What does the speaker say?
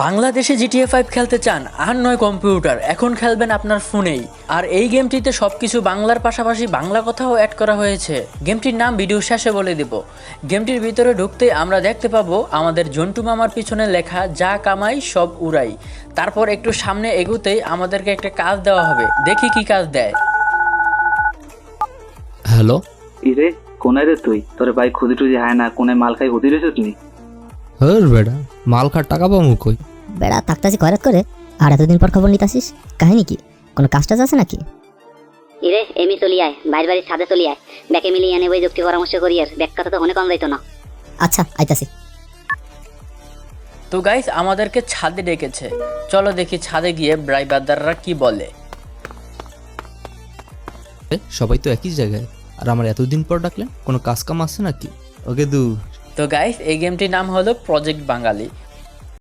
বাংলাদেশে GTA five খেলতে চান আর নয় কম্পিউটার এখন খেলবেন আপনার ফোনেই। আর এই গেমটিতে সবকিছু বাংলার পাশাপাশি বাংলা কথাও অ্যাড করা হয়েছে। গেমটির নাম ভিডিও শেষে বলে দিব। গেমটির ভিতরে ঢুকতে আমরা দেখতে পাবো আমাদের জন্টু মামার পিছনে লেখা যা কামাই সব উড়াই। তারপর একটু সামনে এগুতেই আমাদেরকে একটা কাজ দেওয়া হবে। দেখি কি কাজ দেয়। হ্যালো? ইরে কোনায় রে তুই? তোর ভাই খুদি টুদি হায় না কোনায় মাল খাই হুদি রেছিস নি হর বেড়া মাল খার টাকা পাবো কই? বেড়া থাকতাছি কয়রাত করে আর এতদিন পর খবর নিতাসিস কাহিনী কি? কোনো কাজ টাজ আছে নাকি? ইরে এমি চলি আয় বাইর বাড়ির ছাদে চলি আয়। ব্যাকে মিলিয়ে আনে ওই যুক্তি পরামর্শ করি আর ব্যাক কথা তো অনেক কম যাইতো না। আচ্ছা আইতাছি। তো গাইস আমাদেরকে ছাদে ডেকেছে। চলো দেখি ছাদে গিয়ে ব্রাইবাদাররা কি বলে। সবাই তো একই জায়গায়। আর আমার এতদিন পর ডাকলেন কোনো কাজ কাম আছে নাকি? ওকে দু তো গাইস এই গেমটির নাম হলো প্রজেক্ট বাঙালি